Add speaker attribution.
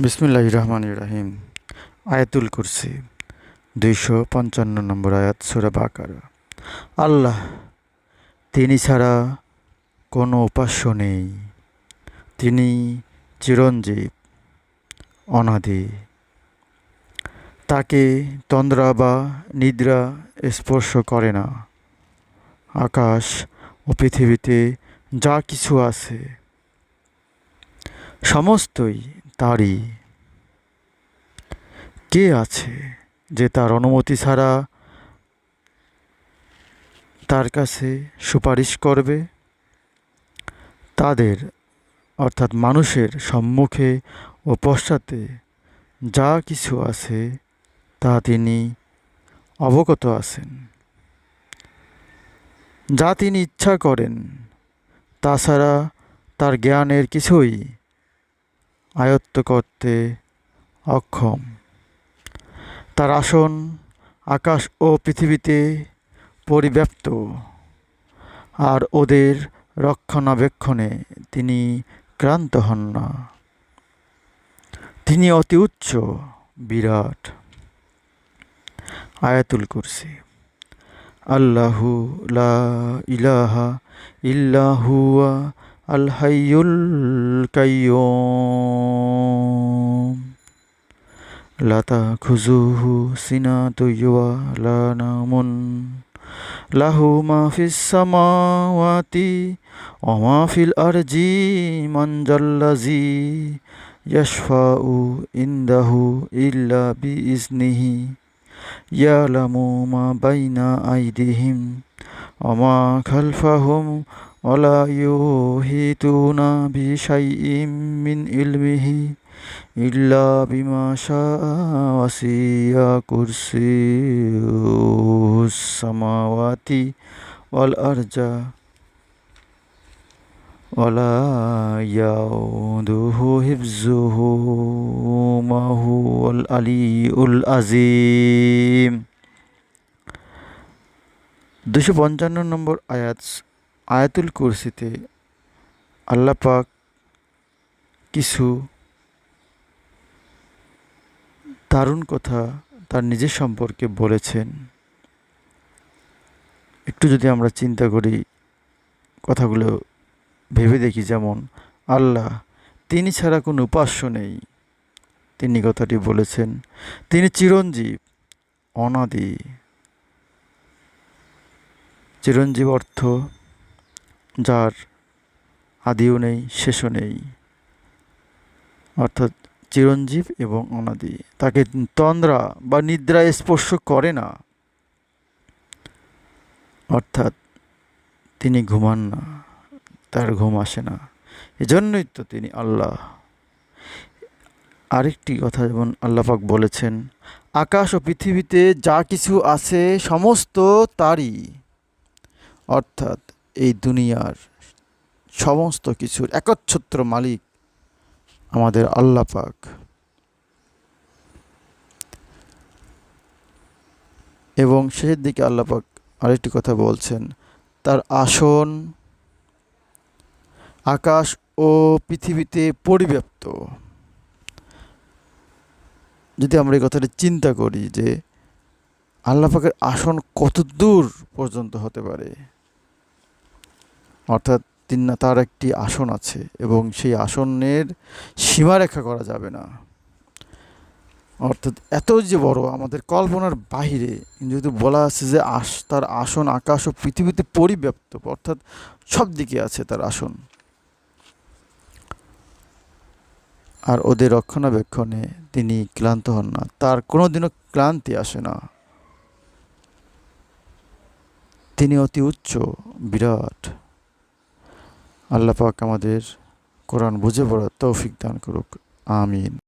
Speaker 1: বিসমুল্লাহ রহমান রাহিম আয়াতুল কুরসি, দুইশো পঞ্চান্ন নম্বর আয়াত, সুরা বাকার। আল্লাহ, তিনি ছাড়া কোনো উপাস্য নেই। তিনি চিরঞ্জীব, অনাদি। তাকে তন্দ্রা বা নিদ্রা স্পর্শ করে না। আকাশ ও পৃথিবীতে যা কিছু আছে, সমস্তই তারই। কে আছে যে তার অনুমতি ছাড়া তার কাছে সুপারিশ করবে? তাদের, অর্থাৎ মানুষের সম্মুখে ও পশ্চাতে যা কিছু আছে তা তিনি অবগত আছেন। যা তিনি ইচ্ছা করেন, তাছাড়া তার জ্ঞানের কিছুই আয়ত্ত করতে অক্ষম। তার আসন আকাশ ও পৃথিবীতে পরিব্যাপ্ত আর ওদের রক্ষণাবেক্ষণে তিনি ক্লান্ত হন না। তিনি অতি উচ্চ, বিরাট। আয়াতুল কুরসি। আল্লাহু লা ইলাহা ইল্লাহুয়া আল হাইয়ুল কাইয়ুম। লা তাখুযুহু সিনাতুন ওয়ালা নামুন। লাহু মা ফিস সামাওয়াতি ওয়া মা ফিল আরজি মান জাল্লাজি ইয়াশফাউ ইনদাহু ইল্লা বিইজনিহি ইয়ালামু মা বাইনা আইদিহিম। ওয়া মা খালফাহুম ولا يوهيتون بشيء من علمه إلا بما شاء وسيع كرسيه السماوات والأرض ولا يعوده حفظهما هو العلي العظيم দুশো পঞ্চান্ন নম্বর আয়াত আয়াতুল কুরসিতে আল্লাহ পাক কিছু দারুণ কথা তার নিজের সম্পর্কে বলেছেন। একটু যদি আমরা চিন্তা করি, কথাগুলো ভেবে দেখি যেমন, আল্লাহ তিনি ছাড়া কোনো উপাস্য নেই। তিনি কথাটি বলেছেন, তিনি চিরঞ্জীব, অনাদি। চিরঞ্জীব অর্থ যার আদিও নেই, শেষও নেই। অর্থাৎ চিরঞ্জীব এবং অনাদি। তাকে তন্দ্রা বা নিদ্রা স্পর্শ করে না। অর্থাৎ তিনি ঘুমান না, তার ঘুম আসে না। এজন্যই তো তিনি আল্লাহ। আরেকটি কথা যেমন আল্লাপাক বলেছেন, আকাশ ও পৃথিবীতে যা কিছু আছে সমস্ত তারই। অর্থাৎ এই দুনিয়ার সমস্ত কিছুর একচ্ছত্র মালিক আমাদের আল্লাহ পাক। এবং শেষের দিকে আল্লাহ পাক আরেকটি কথা বলছেন, তার আসন আকাশ ও পৃথিবীতে পরিব্যাপ্ত। যদি আমরা এই কথাটা চিন্তা করি যে আল্লাহ পাকের আসন কত দূর পর্যন্ত হতে পারে অর্থাৎ তিন তার একটি আসন আছে এবং সেই আসনের সীমারেখা করা যাবে না। অর্থাৎ এত যে বড় আমাদের কল্পনার বাহিরে, যেহেতু বলা আছে যে আস, তার আসন আকাশ ও পৃথিবীতে পরিব্যাপ্ত, অর্থাৎ সব দিকে আছে তার আসন। আর ওদের রক্ষণাবেক্ষণে তিনি ক্লান্ত হন না। তার কোনো দিনও ক্লান্তি আসে না। তিনি অতি উচ্চ, বিরাট। আল্লাহ পাক আমাদের কোরআন বুঝে পড়ার তৌফিক দান করুক। আমিন।